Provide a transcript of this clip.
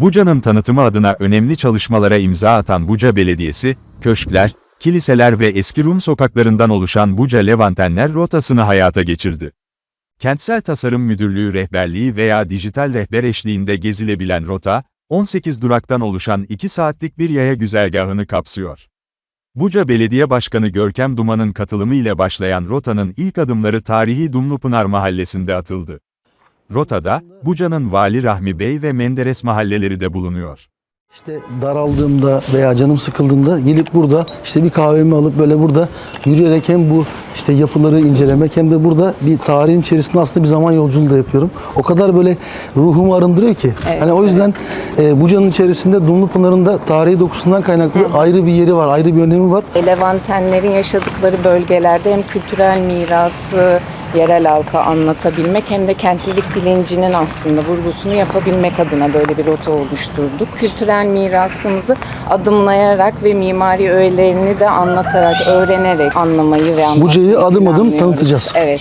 Buca'nın tanıtımı adına önemli çalışmalara imza atan Buca Belediyesi, köşkler, kiliseler ve eski Rum sokaklarından oluşan Buca Levantenler rotasını hayata geçirdi. Kentsel Tasarım Müdürlüğü rehberliği veya dijital rehber eşliğinde gezilebilen rota, 18 duraktan oluşan 2 saatlik bir yaya güzergahını kapsıyor. Buca Belediye Başkanı Görkem Duman'ın katılımı ile başlayan rotanın ilk adımları tarihi Dumlupınar Mahallesi'nde atıldı. Rotada, Buca'nın Vali Rahmi Bey ve Menderes mahalleleri de bulunuyor. İşte daraldığımda veya canım sıkıldığında gelip burada işte bir kahvemi alıp böyle burada yürüyerek hem bu işte yapıları incelemek hem de burada bir tarihin içerisinde aslında bir zaman yolculuğu da yapıyorum. O kadar böyle ruhumu arındırıyor ki. hani o yüzden e, Buca'nın içerisinde Dumlupınar'ın da tarihi dokusundan kaynaklı ayrı bir yeri var, ayrı bir önemi var. Levantenlerin yaşadıkları bölgelerde hem kültürel mirası, yerel halka anlatabilmek hem de kentlilik bilincinin aslında vurgusunu yapabilmek adına böyle bir rota oluşturduk. Kültürel mirasımızı adımlayarak ve mimari öğelerini de anlatarak, öğrenerek anlamayı ve anlatmayı Buca'yı adım adım planlıyoruz. tanıtacağız. Evet.